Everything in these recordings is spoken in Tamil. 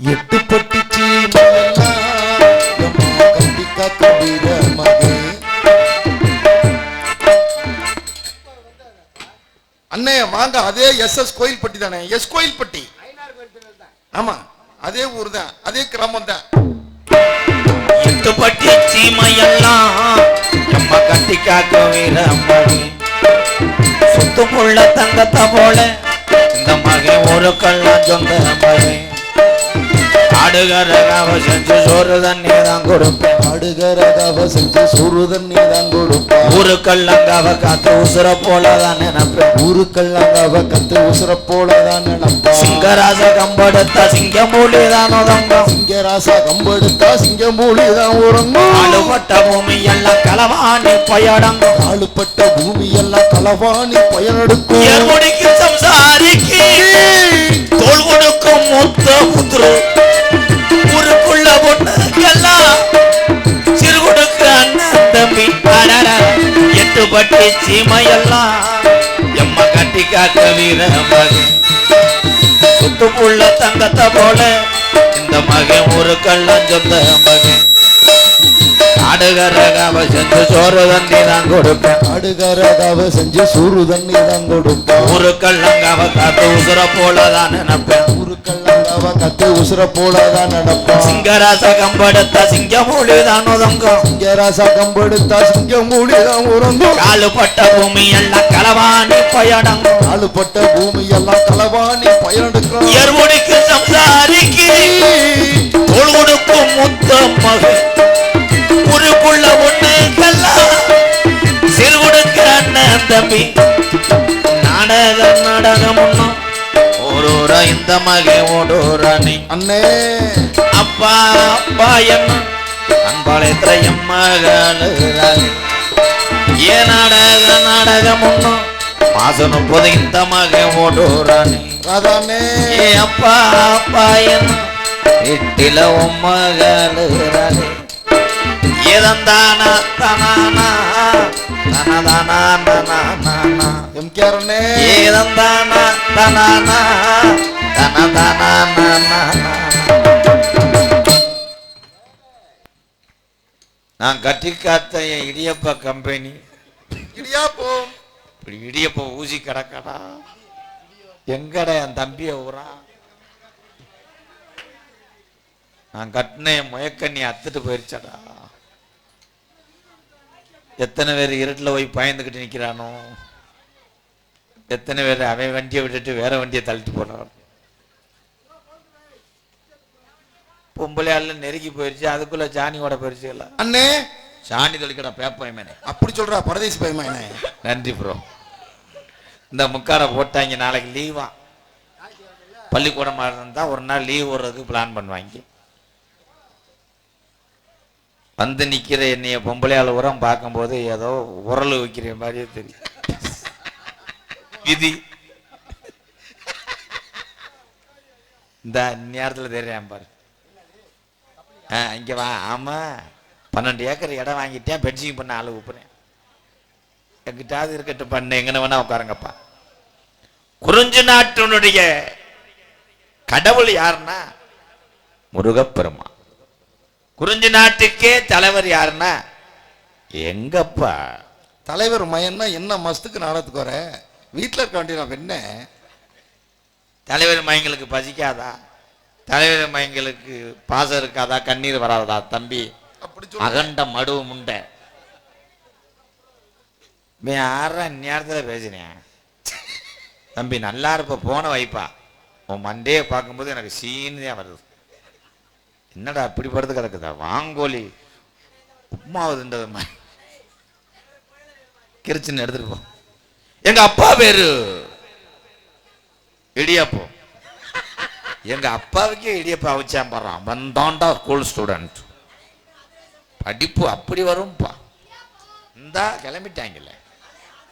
எட்டு பட்டி அண்ணே வாங்க. அதே எஸ் எஸ் கோயில்பட்டி தானே? எஸ் கோயில்பட்டி. ஆமா. அதே ஊர் தான் அதே கிராமம் தான் எட்டு பட்டி சீமையெல்லாம் நம்ம கட்டி காக்க வீரமணி. சுத்து புள்ள தங்கத்தை போல இந்த மகன் ஒரு கள்ளம் சொந்த மகன் ஆடுகரகாவ செஞ்சு சோறு தண்ணி தான் கொடுப்பேன். அடுகரகாவ செஞ்சு சோறு தண்ணி தான் கொடுப்பா ஊரு கள்ளங்காவ காத்து உசுர போல தான் நினைப்பேன். ஊருக்கல்லாங்காவ கத்து உசுர போல தான் நினைப்பா சிங்கராச கம்படுத்த சிங்கமூலி தான் உதங்கும் சிங்க ராசா கம்பெடுத்தா சிங்கமூலி தான் உறங்கும். ஆளுபட்ட பூமி எல்லாம் களவாணி பயடங்கும். ஆளுப்பட்ட பூமி எல்லாம் களவாணி பயனெடுக்கும். ஏர்முடிக்கு சம்சாரிக்கு தோல் கொடுக்கும் மூத்த புத்ரு ஊருக்குள்ள பொண்ணுக்கெல்லாம் சிறு கொடுக்க அண்ணன் தம்பி. எட்டு பட்டி சீமையெல்லாம் எம்ம கட்டி காக்க வீர மகன். சுத்து புள்ள தங்கத்தை போல இந்த மகன் ஒரு கள்ளம் சொந்த மகன். ஆடுகரகாவ சென்று சோறு தண்ணி தான் கொடுப்பேன். அடுகரகாவ செஞ்சு சோறு தண்ணி தான் கொடுப்பா ஊரு கள்ளங்காவ காத்து உசுர போலதான் நினைப்பேன். ஊருக்கல்லாங்காவ கத்து உசுர போல தான் நடப்பா? சிங்கராச கம்படுத்த சிங்கமூலி தான் உதங்கும் சிங்க ராசா கம்பெடுத்தா சிங்கமூலி தான் உறங்கும். காலுப்பட்ட பூமி எல்லாம் களவாணி பயடங்கும் ஆளுப்பட்ட பூமி எல்லாம் களவாணி பயனெடுக்கும் எருமுடிக்கு சம்சாரிக்கு தோல் கொடுக்கும் முத்த மகன் ஊருக்குள்ள ஒண்ணுக்கெல்லாம் சிறு கொடுக்க அண்ணன் தம்பி. நாடக நாடகம் ஒண்ணும். ஓரோரா இந்த மகன் ஓடோரானி அண்ணே. அப்பா அப்பா என்ன அன்பாளையத்துல எம்மகாலுகிறாள் ஏ நாடக நாடகம் ஒண்ணும் மாசம் முப்பது இந்த மகன் ஓடோரானி ராதானே ஏ அப்பா அப்பா என்ன வீட்டில உம்மகாலுகிறாள் ஏதந்தானா தனானா எம்கேஆர் ஏதந்தானா தனானா நான் கட்டி காத்த என் இடியப்ப கம்பெனி. இடியாப்பம் இப்படி இடியப்ப ஊசி கிடக்கடா. எங்கடா என் தம்பிய ஊரா? நான் கட்டின என் முயக்கண்ணி அத்துட்டு போயிருச்சடா. எத்தனை பேர் இருட்டில் போய் பயந்துக்கிட்டு நிற்கிறானோ எத்தனை பேர் அவன் வண்டியை விட்டுட்டு வேற வண்டியை தள்ளிட்டு போனான். பொம்பளை ஆள்ல நெருங்கி போயிருச்சு அதுக்குள்ள சாணியோட போயிருச்சு அண்ணே! சாணி தொழிக்கடா பேப்பாயமேனே அப்படி சொல்றா பரதேசி பயமா என்ன நன்றி ப்ரோ இந்த முக்காரை போட்டாங்க நாளைக்கு லீவா பள்ளிக்கூடம் இருந்தா ஒரு நாள் லீவ் வர்றதுக்கு பிளான் பண்ணுவாங்க. வந்து நிற்கிற என்னைய பொம்பளையால் உரம் பார்க்கும்போது ஏதோ உரல் வைக்கிற மாதிரியே தெரியும். விதி. இந்த நேரத்தில் தெரியாம பாரு. ஆ இங்கே வா. ஆமாம் பன்னெண்டு ஏக்கர் இடம் வாங்கிட்டேன். பென்சிங் பண்ண ஆள் ஊப்புனேன் எங்கிட்டாவது இருக்கட்டும் பண்ண. எங்கன வேணா உட்காருங்கப்பா. குறிஞ்சு நாட்டினுடைய கடவுள் யாருன்னா முருகப்பெருமா குறிஞ்சி நாட்டுக்கே தலைவர் யாருன்னா? எங்கப்பா? தலைவர் மயன்னா என்ன மஸ்துக்கு நாடத்துக்கு வர? வீட்டுல இருக்க வேண்டிய நான் என்ன? தலைவர் மயங்களுக்கு பசிக்காதா? தலைவர் மயங்களுக்கு பாசம் இருக்காதா? கண்ணீர் வராதா தம்பி? அகண்ட மடுவு முண்டை. யாரா இந்நேரத்தில் பேசினேன் தம்பி நல்லா இருப்ப போன வைப்பா உன் மண்டையை பார்க்கும்போது எனக்கு சீனு தான் வருது. என்னடா அப்படி படுத்து கிடக்குதா? வாங்கோலி. உப்மாவதுன்றது மாதிரி. கிரிச்சின்னு எடுத்துட்டு போ. எங்க அப்பா பேரு? இடியாப்போ எங்க அப்பாவுக்கே இடியப்பா அவிச்சான் பாடுறான் வந்தாண்டா ஸ்கூல் ஸ்டூடெண்ட் படிப்பு அப்படி வரும்பா. இந்தா கிளம்பிட்டாங்கல்ல.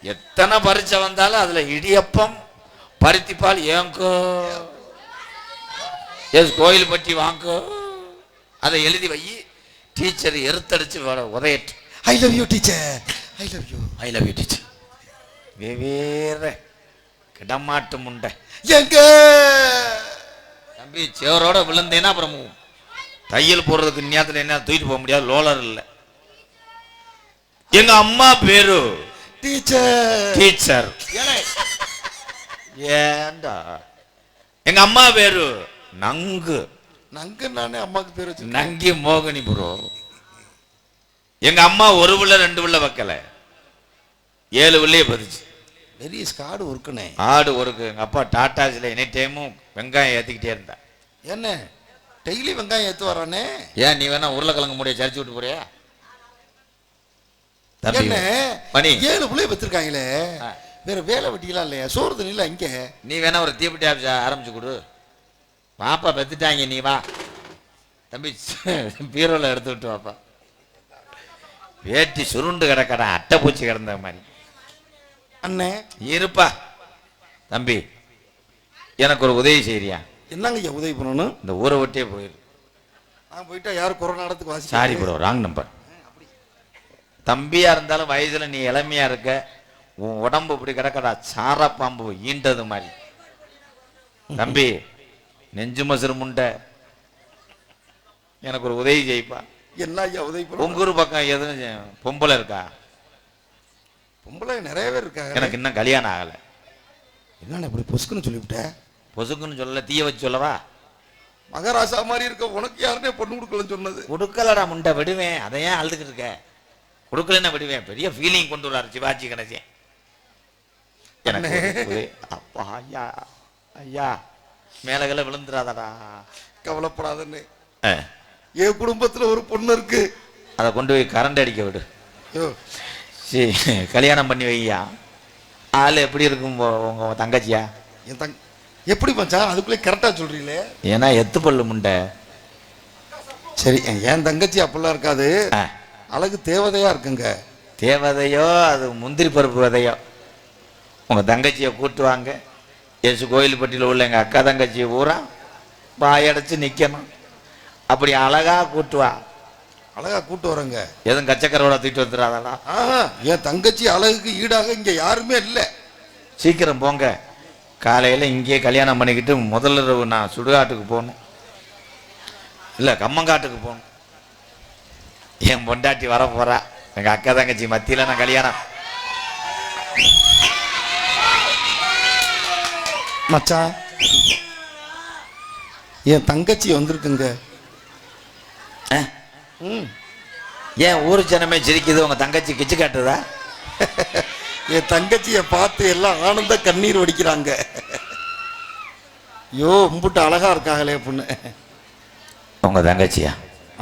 எத்தனை பரீட்சை வந்தாலும் அதுல இடியப்பம் பருத்திப்பால் ஏங்கோ. எஸ் கோயில் பட்டி வாங்கோ. அதை எழுதி வை. டீச்சர் எருத்தடிச்சு உதையட்டு I love you teacher I love you I love you teacher வெவ்வேறு கிடமாட்டு முண்டை. எங்க? தம்பி சேவரோட விழுந்தேன்னா அப்புறம் தையல் போடுறதுக்கு நேரத்தில் என்ன தூக்கிட்டு போக முடியாது லோலர் இல்லை. எங்க அம்மா பேரு? டீச்சர் டீச்சர் ஏண்டா? எங்க அம்மா பேரு? நங்கு. நங்க நானே அம்மாக்கு பேர் வச்சு நங்கி மோகினி ப்ரோ எங்க அம்மா ஒரு பிள்ளை ரெண்டு பிள்ளை வைக்கல. ஏழு பிள்ளைய பதிச்சு பெரிய ஸ்காடு ஒர்க்குனே ஆடு ஒருக்கு எங்க அப்பா டாட்டாஸில் எனி டைமும் வெங்காயம் ஏத்திக்கிட்டே இருந்தா. என்ன? டெய்லி வெங்காயம் ஏத்து வரானே? ஏன் நீ வேணா உருளைக்கிழங்கு முடிய சரிச்சு விட்டு போறியா? என்ன? மணி. ஏழு பிள்ளைய வச்சிருக்காங்களே. வேற வேலை வெட்டிக்கலாம் இல்லையா சோறு தண்ணி இல்ல இங்க. நீ வேணா ஒரு தீப்பெட்டி ஆரம்பிச்சு கொடு. பாப்பா பெத்துட்டாங்க நீ வா. தம்பி பீரோல எடுத்து விட்டு வாப்பா. வேட்டி சுருண்டு கிடக்கடா அட்டை பூச்சி கிடந்த மாதிரி. அண்ணே. இருப்பா. தம்பி எனக்கு ஒரு உதவி செய்றியா? என்னங்க ஐயா உதவி பண்ணணும்? இந்த ஊரை விட்டே போயிரு. நான் போயிட்டா யாரும் கொரோனா இடத்துக்கு வாசி சாரி ப்ரோ ராங் நம்பர் தம்பியா இருந்தாலும் வயசுல நீ இளமையா இருக்க. உன் உடம்பு இப்படி கிடக்கடா சார பாம்பு ஈண்டது மாதிரி. தம்பி நெஞ்சு மசுறு முண்டை. எனக்கு ஒரு உதவி செய்ப்பா. என்ன ஐயா உதவி உங்க ஊர் பக்கம் எதுவும் பொம்பளை இருக்கா? பொம்பளை நிறைய பேர் இருக்காங்க. எனக்கு இன்னும் கல்யாணம் ஆகலை. என்னண்ணே இப்படி பொசுக்குன்னு சொல்லிவிட்ட? பொசுக்குன்னு சொல்லல தீய வச்சு சொல்லவா? மகாராஜா மாதிரி இருக்க உனக்கு யாருன்னே பொண்ணு கொடுக்கலன்னு சொன்னது. கொடுக்கலடா முண்டை விடுவேன். அதை ஏன் அழுதுகிட்டு இருக்க? கொடுக்கலன்னா விடுவேன். பெரிய ஃபீலிங் கொண்டு வராரு சிவாஜி கணேசன். எனக்கு. அப்பா ஐயா ஐயா. மேலகல விழுந்துடாதடா கவலைப்படாதன்னு என் குடும்பத்துல ஒரு பொண்ணு இருக்கு. அதை கொண்டு போய் கரண்ட் அடிக்க விடு. சரி கல்யாணம் பண்ணி வையா. ஆள் எப்படி இருக்கும் உங்க- தங்கச்சியா? என் தங் எப்படி மச்சான்? அதுக்குள்ளே கரெக்டா சொல்றீங்களே. ஏன்னா எத்து பல்லு முண்டை. சரி என் தங்கச்சி அப்படிலாம் இருக்காது. அழகு தேவதையா இருக்குங்க. தேவதையோ அது முந்திரி பருப்பு விதையோ. உங்க தங்கச்சியை கூட்டு வாங்க. எசு கோயில்பட்டியில் உள்ள எங்க அக்கா தங்கச்சி பூரா பாயடைச்சு நிக்கணும். அப்படி அழகா கூட்டு வா. அழகா கூட்டு வரங்க. எதுவும் கச்சக்கரோட தூக்கிட்டு வந்துடாதடா ஆஹா என் தங்கச்சி அழகுக்கு ஈடாக இங்க யாருமே இல்லை. சீக்கிரம் போங்க. காலையில் இங்கேயே கல்யாணம் பண்ணிக்கிட்டு முதல்ல இரவு நான் சுடுகாட்டுக்கு போகணும். இல்லை கம்மங்காட்டுக்கு போகணும். என் பொண்டாட்டி வர போறா எங்கள் அக்கா தங்கச்சி மத்தியில் நான் கல்யாணம். மச்சான் என் தங்கச்சி வந்திருக்குங்க. ஏன் ஊர் ஜனமே சிரிக்குது உங்கள் தங்கச்சி கிச்சு காட்டுதா? என் தங்கச்சியை பார்த்து எல்லாம் ஆனந்த கண்ணீர் வடிக்கிறாங்க. ஐயோ உம்புட்டு அழகா இருக்காங்களே பொண்ணு. உங்கள் தங்கச்சியா?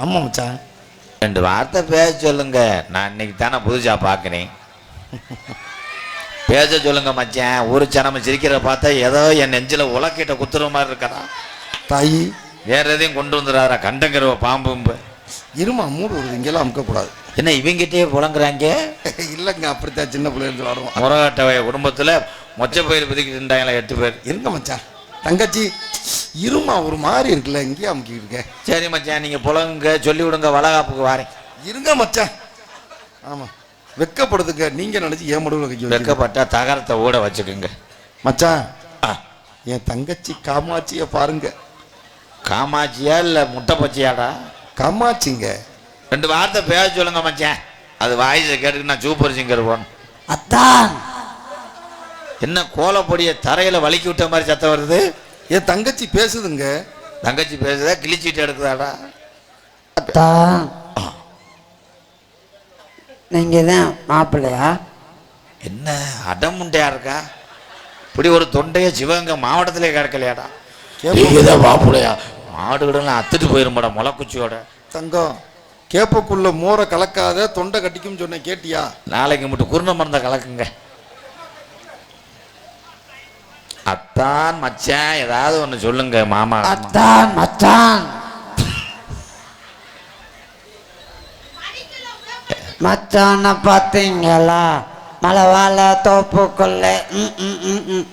ஆமா மச்சான் ரெண்டு வார்த்தை பேச சொல்லுங்க. நான் இன்னைக்கு தானே புதுசாக பார்க்குறேன். பேச சொல்லுங்க மச்சான். ஊர் ஜனமே சிரிக்கிறத பார்த்தா ஏதோ என் நெஞ்சில் உலக்கிட்ட குத்துற மாதிரி இருக்கடா. தாயி. வேற எதையும் கொண்டு வந்துடாரா கண்டங்கிற பாம்பும்பு இருமா மூடு வருது இங்கெல்லாம் அமுக்கக்கூடாது. என்ன இவங்கிட்டே புலங்குறாங்க? இல்லைங்க அப்படித்தான் சின்ன பிள்ளைங்க விளாடுவோம். முரகாட்டவைய குடும்பத்துல மொச்ச பயிர் பிதிக்கிட்டு இருந்தாங்களா எட்டு பேர். இருங்க மச்சான். தங்கச்சி இருமா ஒரு மாதிரி இருக்குல்ல இங்கேயே அமுக்கிட்டு இருக்க. சரி மச்சான் நீங்க புலங்குங்க சொல்லி விடுங்க வளகாப்புக்கு வாரேன். இருங்க மச்சான். ஆமா. வெக்கப்படுதுங்க. நீங்க நினைச்சு ஏன் முடிவு வைக்க வெக்கப்பட்டா தகரத்தை ஊட வச்சுக்குங்க. மச்சான் என் தங்கச்சி காமாட்சிய பாருங்க. காமாட்சியா இல்ல முட்டை பச்சையாடா? காமாட்சிங்க. ரெண்டு வார்த்தை பேச சொல்லுங்க மச்சான். அது வாய்ஸை கேட்டுக்கு நான் சூப்பர் சிங்கர் போகணும் அத்தான். என்ன கோலப்பொடிய தரையில வலிக்கி விட்ட மாதிரி சத்தம் வருது? என் தங்கச்சி பேசுதுங்க. தங்கச்சி பேசுதா கிழிச்சிட்டு எடுக்குதாடா? அத்தான். நீங்க தான் மாப்பிள்ளையா? என்ன அடமுண்டையா இருக்கா இப்படி ஒரு தொண்டைய சிவகங்கை மாவட்டத்திலே கிடக்கலையாடா கேப்ப- இதான் மாப்பிள்ளையா? மாடுகடெல்லாம் அத்துட்டு போயிருமாடா முளைக்குச்சியோட. தங்கம் கேப்பக்குள்ள மோரை கலக்காத தொண்டை கட்டிக்கும் சொன்னேன் கேட்டியா? நாளைக்கு மட்டும் குருண மருந்த கலக்குங்க. அத்தான் மச்சான் ஏதாவது ஒன்று சொல்லுங்க மாமா. அத்தான் மச்சான். மச்சான பார்த்தீங்களா மலை வாழை தோப்புக்குள்ள. ம், ம், ம், ம்.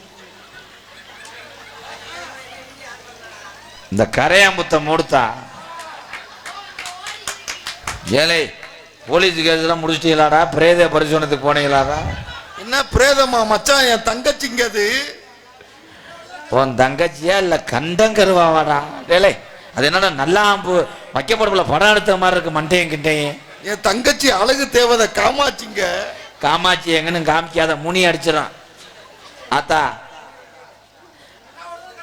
இந்த கரையாம்புத்த மூடுத்தா? ஏலே போலீஸ் கேஸ்லாம் முடிச்சிட்டீங்களாடா? பிரேத பரிசோதனத்துக்கு போனீங்களாடா? என்ன பிரேதமா மச்சான் என் தங்கச்சிங்க அது? உன் தங்கச்சியா இல்ல கண்டங்கருவாவாடா டேலே அது என்னடா நல்லா அம்பு வைக்கப்படக்குள்ள படம் எடுத்த மாதிரி இருக்கு மண்டையும் கிண்டையும். என் தங்கச்சி அழகு தேவதை காமாச்சிங்க காமாட்சி எங்கன்னு காமிக்காத முனி அடிச்சிடான் ஆத்தா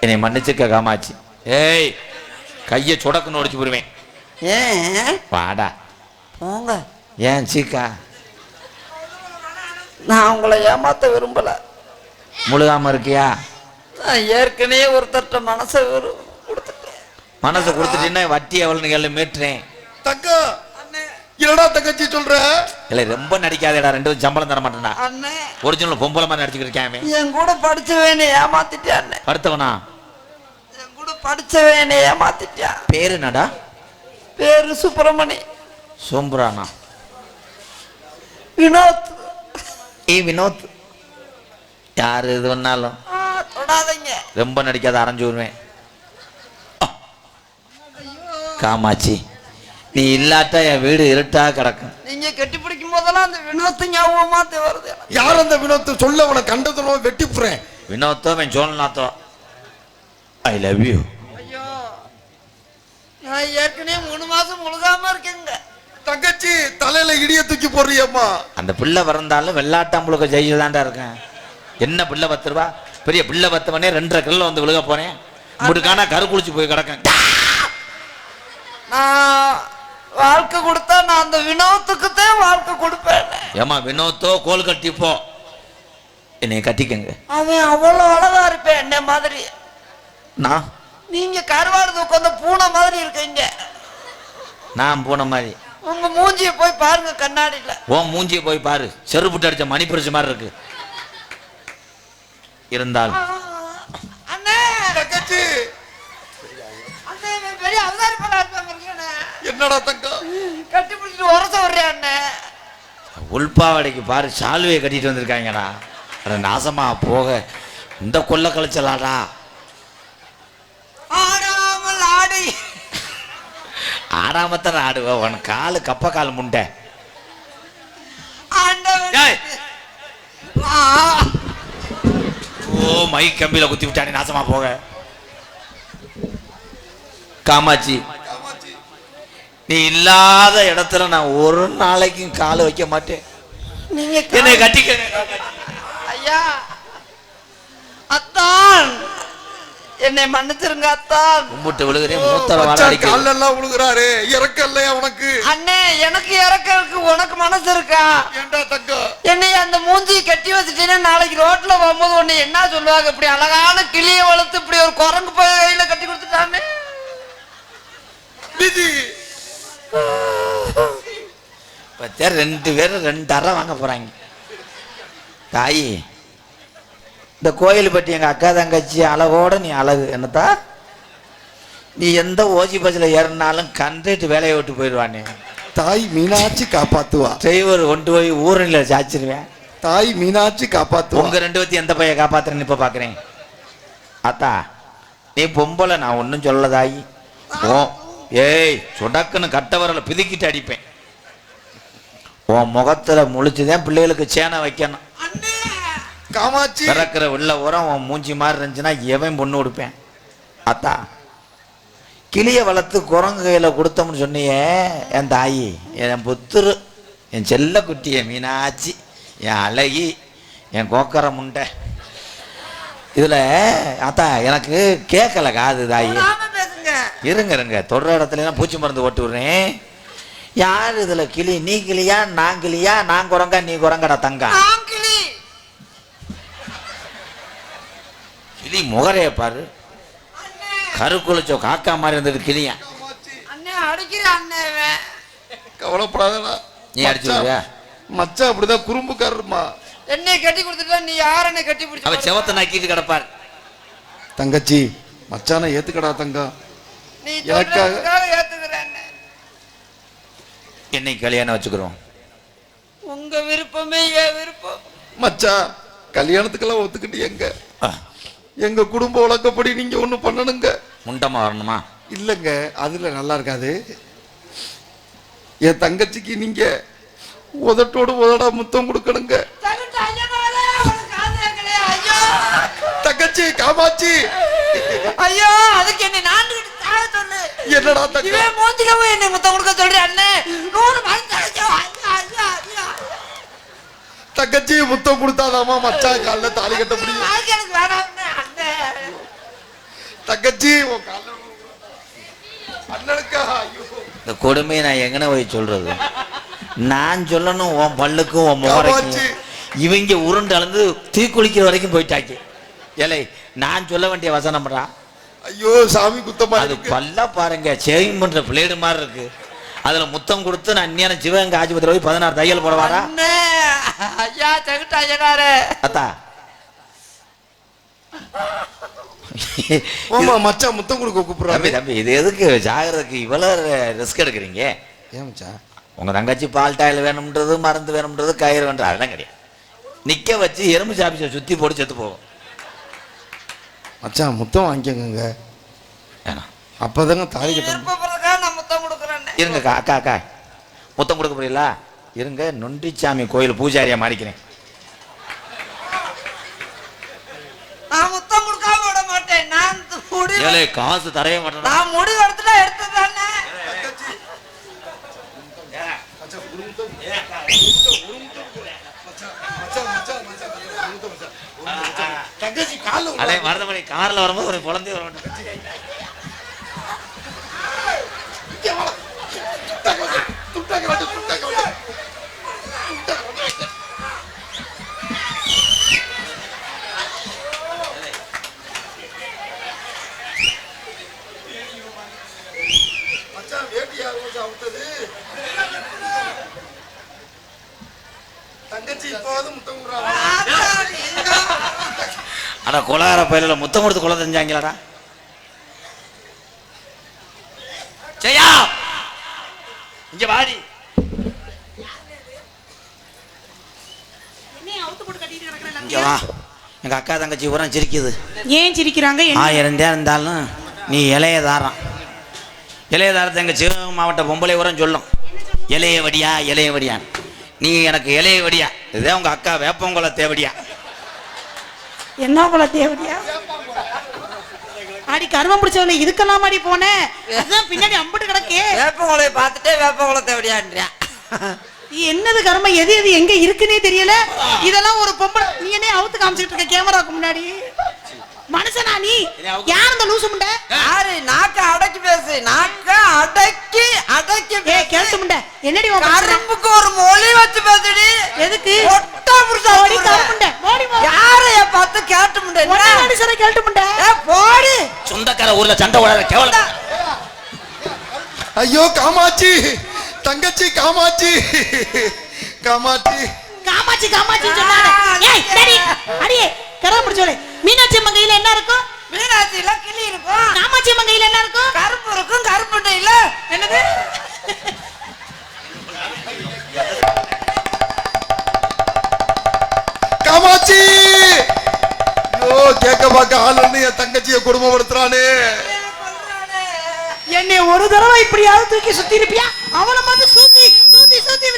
என்னை மன்னிச்சுக்க காமாட்சி. ஏய் கையை சுடக்குன்னு உடைச்சு போடுவேன் ஏன்? வாடா. போங்க. ஏன் சீக்கா? நான் உங்களை ஏமாத்த விரும்பல. முழுகாம இருக்கியா? நான் ஏற்கனவே ஒருத்தர்ட்ட மனசை கொடுத்துட்டேன். மனசை கொடுத்துட்டீங்கன்னா வட்டி எவ்வளோன்னு கேள்வி மீட்டுறேன். தங்கம்! என்னடா தங்கச்சி சொல்ற? இல்லை ரொம்ப நடிக்காதேடா ரெண்டு பேரும் சம்பளம் தர மாட்டேன்டா. அண்ணே. ஒரிஜினல் பொம்பளை மாதிரி நடிச்சுக்கிட்டு இருக்காமே என் கூட படிச்சவேனே ஏமாத்திட்டேன் அண்ணே. அடுத்தவனா? என் கூட படிச்சவேனே ஏமாத்திட்டான் பேரு என்னடா? பேரு சுப்பிரமணி. சோம்புரானா வினோத். ஏ வினோத். யார் இது பண்ணாலும் தொடாதீங்க. ரொம்ப நடிக்காத அரைஞ்சு விடுவேன். காமாட்சி. நீ இல்லாட்டா என் வீடு இருட்டா கிடக்கும். நீங்க கட்டி பிடிக்கும் போதெல்லாம் அந்த வினோத் ஞாபகமா வருது. யார் அந்த வினோத்து? சொல்ல உன கண்டதுனோ வெட்டி புறேன் வினோத்தோ அவன் சோழநாத்தோ? ஐ லவ் யூ ஐயோ நான் ஏற்கனவே மூணு மாசம் முழுகாம இருக்கேங்க. தங்கச்சி தலையில இடிய தூக்கி போடுறியம்மா. அந்த பிள்ளை பிறந்தாலும் வெள்ளாட்டாம்புழுக்க ஜெயிச்சு தான்டா இருக்கேன். என்ன பிள்ளை பத்து ரூபா பெரிய பிள்ளை பத்து மணி ரெண்டரை கிலோ வந்து விழுக போனேன். முடுக்கானா கரு குளிச்சு போய் கிடக்கேன். நான் வாழ்க்கை கொடுத்தா நான் அந்த வினோத்துக்கு தான் வாழ்க்கை கொடுப்பேன். ஏமா வினோத்தோ கோல் கட்டி போ என்னை கட்டிக்கங்க. அவன் அவ்வளோ அழகா இருப்பேன் என்ன மாதிரி. நான் நீங்க கருவாடு உட்காந்த பூனை மாதிரி இருக்கீங்க. நான் போன மாதிரி. உங்க மூஞ்சிய போய் பாருங்க கண்ணாடியில. உன் மூஞ்சியை போய் பாரு. செருப்புட்டு அடிச்ச மணி பிரிச்ச மாதிரி இருக்கு. இருந்தால் அண்ணே தங்கச்சி அண்ணே இவன் பெரிய அவதாரி பண்ண இருப்பாங்க இருக்கேனே என்னடா தங்கம்? கட்டி பிடிச்சிட்டு உரச வர்றேன் அண்ணே உள்பாவடைக்கு பாரு சால்வையை கட்டிட்டு வந்திருக்காங்கடா. அட நாசமா போக. இந்த கொல்ல கழிச்சலாடா. ஆடாமல் ஆடி. ஆடாமத்தான் ஆடுவ உன் காலு கப்ப கால் முண்டை. ஏய். ஓ மை கம்பியில குத்தி விட்டானே நாசமா போக. காமாட்சி. நீ இல்லாத இடத்துல நான் ஒரு நாளைக்கும் காலை வைக்க மாட்டேன். நீங்க என்னை கட்டிக்க ஐயா அத்தான். என்னை மன்னிச்சிருங்க அத்தான். கும்பிட்டு விழுகிறேன் மூத்தர கால்ல எல்லாம் விழுகிறாரு இறக்கல்லையா உனக்கு? அண்ணே எனக்கு இறக்கறதுக்கு உனக்கு மனசு இருக்கா? ஏண்டா தங்கம் என்னை அந்த மூஞ்சியை கட்டி வச்சுட்டீங்கன்னா நாளைக்கு ரோட்ல போகும்போது உன்னை என்ன சொல்லுவாங்க? இப்படி அழகான கிளியை வளர்த்து இப்படி ஒரு குரங்கு போய் கையில கட்டி கொடுத்துட்டான்னு விதி பத்தியா ரெண்டு பேரும் ரெண்டு அறை வாங்க போறாங்க. தாயி இந்த கோயில் பட்டி எங்க அக்கா தங்கச்சி அழகோட நீ அழகு என்னத்தா? நீ எந்த ஓசி பஸ்ஸில் ஏறினாலும் கண்ட்ரேட் வேலையை விட்டு போயிடுவானே. தாய் மீனாட்சி காப்பாத்துவா. டிரைவர் கொண்டு போய் ஊரில் சாச்சிருவேன். தாய் மீனாட்சி காப்பாத்துவா. உங்க ரெண்டு பத்தி எந்த பையன் காப்பாத்துறேன்னு இப்ப பாக்குறேன். அத்தா நீ பொம்பளை நான் ஒன்றும் சொல்லதாயி ஓ ஏய் சுடக்குன்னு கட்ட வரல பிதுக்கிட்டு அடிப்பேன். உன் முகத்துல முழிச்சுதான் பிள்ளைகளுக்கு சேனை வைக்கணும். காமாட்சி! பிறக்கிற உள்ள உரம் உன் மூஞ்சி மாதிரி இருந்துச்சுன்னா எவன் பொண்ணு கொடுப்பேன் அத்தா கிளியை வளர்த்து குரங்கு கையில் கொடுத்தோம்னு சொன்னியே என் தாயி என் புத்துரு என் செல்ல குட்டி என் மீனாட்சி என் அழகி என் கோக்கர முண்டை. இதில் அத்தா எனக்கு கேட்கல காது தாயி. இருங்க இருங்க. தொடுற இடத்துலலாம் பூச்சி மருந்து ஓட்டு விடுறேன். யார் இதில் கிளி? நீ கிளியா? நான் கிளியா? நான் குரங்கா? நீ குரங்கடா தங்கா? கிளி. முகரைய பாரு. கருக்குளிச்சோ காக்கா மாதிரி இருந்தது கிளியா. அண்ணே அடிக்கிற அண்ணே இவன். கவலைப்படாதடா. நீ அடிச்சு விடுவியா? மச்சான் அப்படிதான் குறும்புக்காரருமா என்னை கட்டி கொடுத்துட்டா நீ யார் என்னை கட்டி அவ பிடிச்ச செவத்தை நாக்கிட்டு கிடப்பார். தங்கச்சி மச்சானை ஏத்துக்கடா தங்கம் நீ எனக்காக- ஏத்துக்கிறேன் அண்ணே. என்னை கல்யாணம் வச்சுக்கிறோம். உங்க விருப்பமே என் விருப்பம். மச்சான் கல்யாணத்துக்கெல்லாம் ஒத்துக்கிட்டு எங்க? எங்க குடும்ப வழக்கப்படி நீங்க ஒண்ணு பண்ணணுங்க. முண்டமா வரணுமா? இல்லைங்க அதுல நல்லா இருக்காது. என் தங்கச்சிக்கு நீங்க உதட்டோடு உதடா முத்தம் கொடுக்கணுங்க. தங்கச்சி காமாட்சி. ஐயோ அதுக்கு என்ன நான் சொல்லு. என்னடா தங்க? இவன் மூஞ்சில போய் என்னை முத்தம் கொடுக்க சொல்றேன் அண்ணே. நூறு தங்கச்சி முத்தம் கொடுத்தாதாமா மச்சான் கால்ல தாலி கட்ட முடியும். எனக்கு வேணாம் தங்கச்சி உன் கால்ல அண்ணனுக்கா ஐயோ. இந்த கொடுமையை நான் எங்கன போய் சொல்றது? நான் சொல்லணும் உன் பல்லுக்கும் உன். முகரைக்கும். இவங்க உருண்டு அளந்து தீக்குளிக்கிற வரைக்கும் போயிட்டாங்க. ஏலே நான் சொல்ல வேண்டிய வசனம்டா ஐயோ சாமி குத்தமா அது பல்லா பாருங்க சேவிங் பண்ற பிளேடு மாதிரி இருக்கு. அதுல முத்தம் கொடுத்து நான் அந்நியான சிவகங்கை ஆஸ்பத்திரி போய் பதினாறு தையல் அண்ணே ஐயா செகுட்டா ஐயனாரே. அத்தா. ஆமா மச்சான் முத்தம் கொடுக்க தம்பி கூப்பிடுறாரு. தம்பி இது எதுக்கு ஜாகிறதுக்கு இவ்வளவு ரிஸ்க் எடுக்கிறீங்க? ஏன் மச்சான் உங்க தங்கச்சி பால் டாயில் வேணும்ன்றது மருந்து வேணும்ன்றது கயிறு வேணும்ன்றது அதெல்லாம் கிடையாது. நிக்க வச்சு எறும்பு சாப்பிச்ச சுத்தி போட்டு செத்து போகும் மச்சான் முத்தம் வாங்கிக்கோங்க. ஏன்னா அப்பதாங்க தாலி கட்ட முடியும். விருப்பப்படுறதுக்காக நான் முத்தம் கொடுக்குறேன் இருங்க அக்கா அக்கா முத்தம் கொடுக்க போறீங்களா இருங்க நொண்டிச்சாமி கோயில் பூஜாரியா மாறிக்கிறேன். நான் முத்தம் கொடுக்காம விட மாட்டேன். நான் முடிவு ஏலே காசு தரவே மாட்டேன் நான் முடிவு எடுத்துட்டா எடுத்ததானே தங்கச்சி கால்ல அதே மருதமணி கார்ல வரும்போது ஒரு குழந்தை வர மாட்டேன் துட்டாங்க வாட்டு, துட்டாங்க வாட்டு. மச்சான், வேட்டி யார் மச்சான் அவுத்தது? தங்கச்சி இப்போவாது முத்தம் கொடுறாங்க ஆனா கொலார பயில முத்தம் கொடுத்து குழந்தை செஞ்சாங்களாடா? ஜெயா! இங்க வாடி. இங்க வா. எங்க அக்கா தங்கச்சி பூரா சிரிக்குது. ஏன் சிரிக்கிறாங்க? ஆயிரம் தான் இருந்தாலும் நீ இளைய தாரம். இளைய தாரத்தை எங்கள் சிவகங்கை மாவட்ட பொம்பளை உரம் சொல்லும். இளைய வடியா இளைய வடியான் நீ எனக்கு இளைய வடியா. இதே உங்க அக்கா வேப்பங்குள தேவடியா என்ன போல தேவடியா? அடி கருமம் பிடிச்சவளே இதுக்கெல்லாம் அடி போனேன் அதான் பின்னாடி அம்புட்டு கிடக்கே. வேப்பங்குளையை பார்த்துட்டே வேப்பங்குளத்தை எப்படியான்றியா இது என்னது கருமம்? எது எது? எங்க இருக்குன்னே தெரியல. இதெல்லாம் ஒரு பொம்பளை நீ என்ன அவுத்து காமிச்சிட்டு இருக்க கேமராக்கு முன்னாடி. மனுஷனா நீ? யார் இந்த லூசு முண்டை? யாரு? நாக்க அடக்கி பேசு. நாக்க அடக்கி அடக்கி பேசு. கேட்டு முண்டை. என்னடி உன்? கரும்புக்கு ஒரு மொழி வச்சு பேசுடி. எதுக்கு? ஒட்டா புருஷா ஓடி கருமுண்டை ஓடி பார்த்து கேட்டு முண்டை மனுஷனை கேட்டு முண்டை ஏ போடி. சொந்தக்கார ஊர்ல சண்டை ஓடாத கேவலம். ஐயோ காமாட்சி. தங்கச்சி காமாட்சி. காமாட்சி. காமாட்சி காமாட்சி சொன்னாரு ஏய் டேடி அடியே கருமம் பிடிச்சவளே மீனாட்சி அம்மன் கையில என்ன இருக்கும்? மீனாட்சியில கிளி இருக்கும். காமாட்சி அம்மன் கையில என்ன இருக்கும்? கருப்பு இருக்கும் கருப்பு இல்ல என்னது? காமாட்சி. கேட்க பார்க்க ஆள் ஒண்ணு என் தங்கச்சியை குடும்பப்படுத்துறானே என்னை ஒரு தடவை இப்படியாவது தூக்கி சுத்தி இருப்பியா அவனை மட்டும் சுத்தி சுத்தி சுத்தி.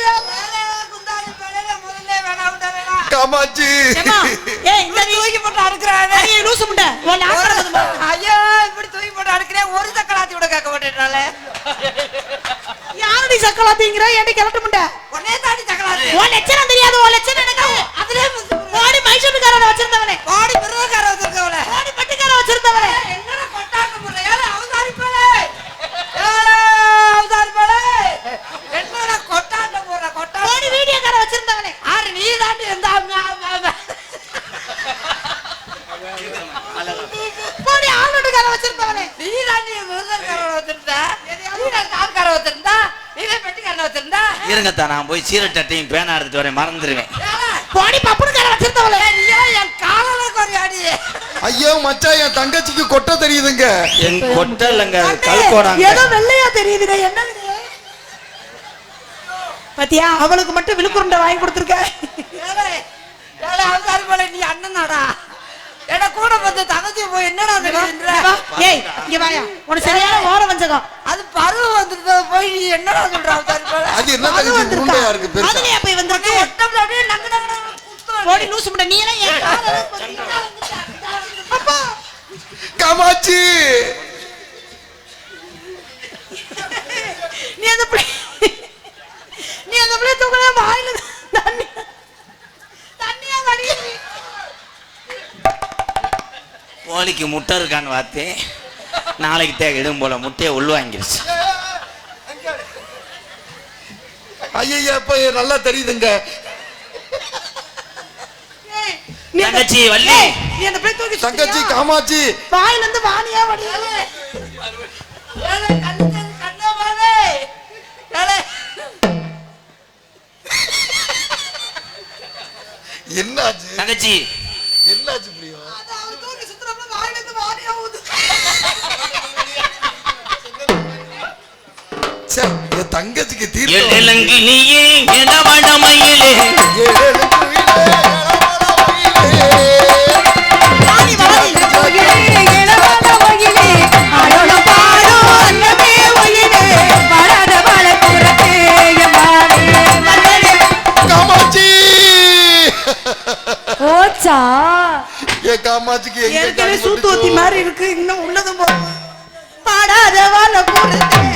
காமாட்சி. ஏய் இந்த நீ தூக்கி போட்டு அடுக்கிறானே அடியே லூசு முண்டை உன் லாக்கரை வந்து பாரு. ஐயோ இப்படி தூக்கி போட்டு அடுக்கிறேன் ஒரு சக்கராத்தி விட கேட்க மாட்டேன்றாலே யாரடி சக்கலாத்திங்கிற ஏன்டி கிளட்டு முண்டை உடனே தாண்டி சக்கராத்தி உன் லட்சணம் தெரியாது உன் லட்சணம் எனக்கு அதுலயே ஓடி மைசூருக்காரனை வச்சிருந்தவனே கோடி மிருகக்கார வச்சிருக்கவள ஓடி பட்டிக்காரன் வச்சிருந்தவனே என்னடா கொட்டாக்க முறை ஏல அவதாரி போலே ஏல அவதாரி போலே என்னடா கொட்டாட்ட போற கொட்டா ஓடி வீடியோக்காரன் வச்சிருந்தவனே ஆறு நீ தாண்டி இருந்தா ஓடி ஆளுக்காரன் வச்சிருந்தவனே நீ தாண்டி மிருகக்கார வச்சிருந்தா நீ தான் கால்கார வச்சிருந்தா நீ தான் பெட்டிக்காரன் வச்சிருந்தா இருங்கத்தா நான் போய் சீரட்டட்டையும் பேனா எடுத்துட்டு வரேன் மறந்துடுவேன் ஓடி பப்புனுக்காரன் வச்சிருந்தவளே. நீ என் காலால கொரியாடி ஐயோ மச்சான் என் தங்கச்சிக்கு கொட்ட தெரியுதுங்க. என் கொட்டை இல்லைங்க கல்கோடாங்க. ஏதோ வெள்ளையா தெரியுதுடா என்ன இது? பாத்தியா அவளுக்கு மட்டும் விழுக்குருண்டை வாங்கி கொடுத்துருக்க. போலே நீ அண்ணனாடா. எட கூட வந்து தங்கச்சி போய் என்னடா நினைக்கிற ஏய் இங்க வாயா. உனக்கு சரியான ஓர வஞ்சகம் அது பருவம் வந்துட்டு போய் நீ என்னடா சொல்ற அது என்ன தங்கச்சி? உருண்டையா இருக்கு பெருசா? அதுலயா போய் வந்திருக்கு? ஒட்டம்ல அப்படியே நங்கு நங்கு. ஓடி லூசு முட்டை நீ எல்லாம் அப்பா. நீ அந்த பிள்ளை நீ அந்த பிள்ளை தூக்கல வாயில தண்ணி தண்ணியா வடியுது கோழிக்கு முட்டை இருக்கான்னு பார்த்தேன் நாளைக்கு தேவை இடும் போல முட்டையை உள்வாங்கிருச்சு ஐயா இப்ப நல்லா தெரியுதுங்க தங்கச்சி, வள்ளி. அந்த பிள்ளை தூக்கி தங்கச்சி? காமாட்சி வாயில இருந்து வாணியா வடியுது ஏலே, கண்ணு கண்ணா வாடே. ஏலே. என்னாச்சு தங்கச்சி காமாட்சி. ஓச்சா ஏ காமாட்சிக்கு ஏற்கனவே? மாதிரி இருக்கு இன்னும் உள்ளதும் போகும் பாடாத வாழ கொடுத்தேன்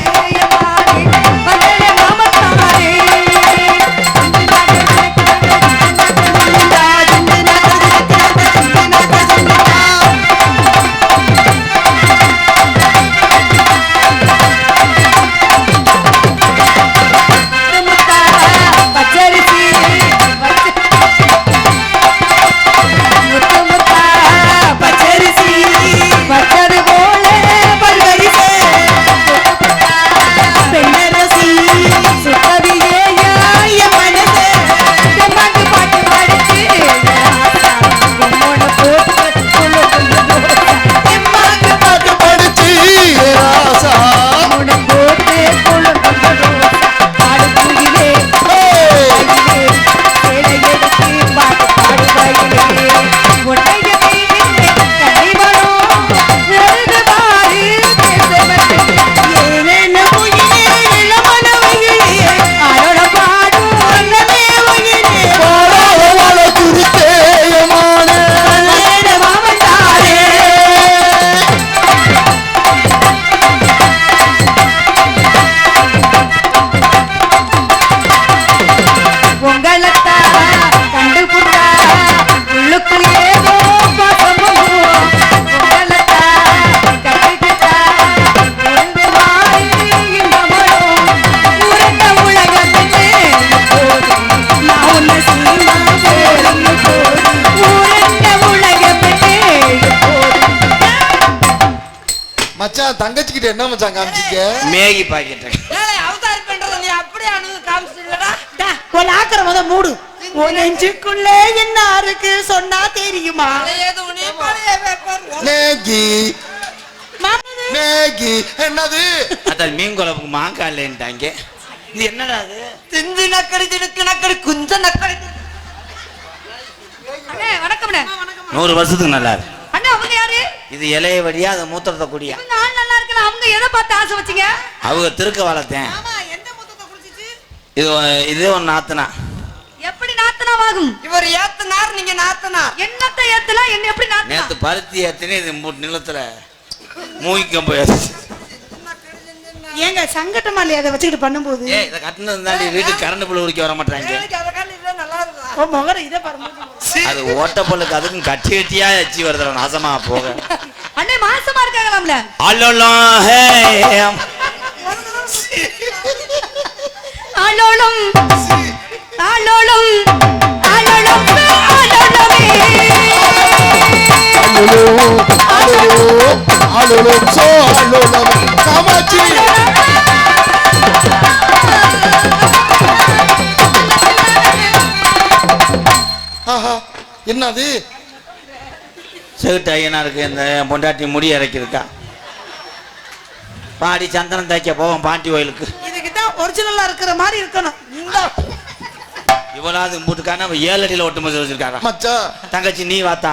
மச்சான் தங்கச்சி கிட்ட என்ன மச்சான் காமிச்சிக்க மேகி பாக்கெட். அவதார் பண்றத நீ அப்படியே அணுகு காமிச்சிடலடா. டா, உன் ஆக்கிற முத மூடு. உன் நெஞ்சுக்குள்ள என்ன இருக்கு சொன்னா தெரியுமா? மேகி. மேகி. என்னது? அதான் மீன் குழம்புக்கு மாங்காய் இல்லைன்ட்டாங்க. இது என்னடா அது? திஞ்சு நக்கடி திடுக்கு நக்கடி குஞ்ச நக்கடி. அண்ணே வணக்கம்ண்ணே. நூறு வருஷத்துக்கு நல்லா இருக்கு. அண்ணா அவங்க யாரு? இது இலைய வழியா அது மூத்திரத்தை குடியா? இவங்க ஆள் நல்லா இருக்கலாம் அவங்க எதை பார்த்து ஆசை வச்சீங்க? அவங்க திருக்க வளர்த்தேன். ஆமா எந்த முத்தத்தை குடிச்சிச்சு? இது இதே ஒன்று நாத்துனா. எப்படி நாத்தனாவாகும்? இவர் ஏத்தனார் நீங்க நாத்தனார். என்னத்தை ஏத்தலாம் என்ன எப்படி நாத்தனா? நேத்து பருத்தி ஏத்தினே இது மூ- நிலத்துல மூய்க்கம் போயாச்சு. ஏங்க சங்கட்டமா இல்லையா அதை வச்சுக்கிட்டு பண்ணும்போது? ஏ இதை கட்டினது தாண்டி வீட்டுக்கு கரண்ட் பில் உரிக்க வர மாட்டாங்க ஓ முகர இதை பாருங்க அது ஓட்டப்பல்லுக்கு அதுக்கும் கட்டி கட்டியா எச்சி வருதுல நாசமா போக. அண்ணே மாசமா இருக்காங்களாம்ல? அல்லோலம் ஹே ஆளோளம் ஆளோளம் ஆளோளம் ஆளோளமே அலுலோ அலுலோ அலுலோ சோ அலுலோ காமாட்சி. ஆஹா என்னது? செகுட்டு ஐயனாருக்கு இந்த பொண்டாட்டி முடி இறக்கிருக்கா பாடி சந்தனம் தைக்க போவோம் பாண்டி கோயிலுக்கு. இதுக்கு தான் ஒரிஜினலா இருக்கிற மாதிரி இருக்கணும். இந்த. இவனாவது இம்புட்டுக்கான அவன் ஏழு அடியில் ஒட்டு மச்சு. வச்சிருக்காரா மச்சான் தங்கச்சி நீ வாத்தா.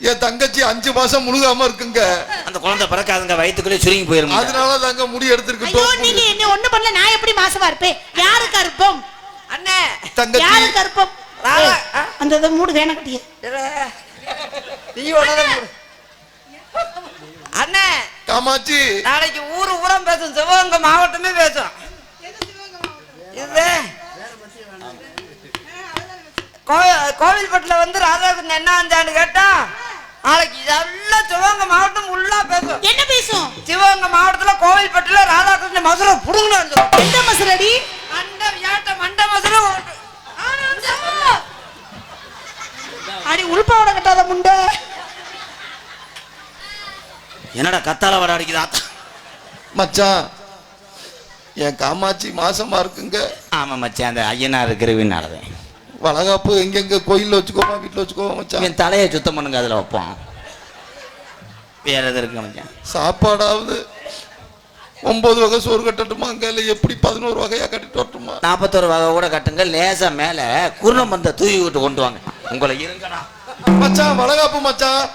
என் தங்கச்சி அஞ்சு மாசம் முழுகாம இருக்குங்க. அந்த குழந்தை பிறக்காதுங்க வயிற்றுக்குள்ளே சுருங்கி போயிரும் அதனால தாங்க முடி ஐயோ எடுத்திருக்கட்டும் நீங்க என்ன ஒண்ணு பண்ணல நான் எப்படி மாசமா இருப்பேன்? யாரு கருப்பம்? அண்ணே தங்கச்சி. யாரு கருப்பம்? அந்த இதை மூடு வேணாம் கட்டிய. மூடு. அண்ணே காமாட்சி. நாளைக்கு ஊரு ஊரம் பேசும். சிவகங்கை மாவட்டமே பேசும். இது கோவில்பட்டில் வந்து ராதாகிருஷ்ணன் என்ன வந்தான்னு கேட்டா நாளைக்கு இதெல்லாம் சிவகங்கை மாவட்டம் உள்ளா பேசும். என்ன பேசும்? சிவகங்கை மாவட்டத்துல கோவில்பட்டில ராதாகிருஷ்ணன் மதுரை புடுங்கணும் வந்து எந்த மசுரடி மண்ட வியாட்ட மண்ட மதுரை அடி உள்பாவட கட்டாத முண்டை. என்னடா கத்தால வர அடிக்குதா? மச்சான் என் காமாட்சி மாசமா இருக்குங்க. ஆமா மச்சான் அந்த ஐயனார் இருக்கிறவினாலதான் வளகாப்பு எங்கெங்க கோயில்ல வச்சுக்கோமா வீட்டுல வச்சுக்கோமா மச்சான்? இவன் தலையை சுத்தம் பண்ணுங்க அதுல வைப்போம். வேற எது இருக்கு மச்சான்? சாப்பாடாவது ஒன்பது வகை சோறு கட்டட்டுமா? அங்க இல்ல எப்படி பதினோரு வகையா கட்டிட்டு வரட்டுமா? நாற்பத்தோரு வகை கூட கட்டுங்க லேசா மேல குருணம் பந்த தூவி விட்டு கொண்டு வாங்க. உங்களை இருங்கடா மச்சான் வளகாப்பு மச்சான்.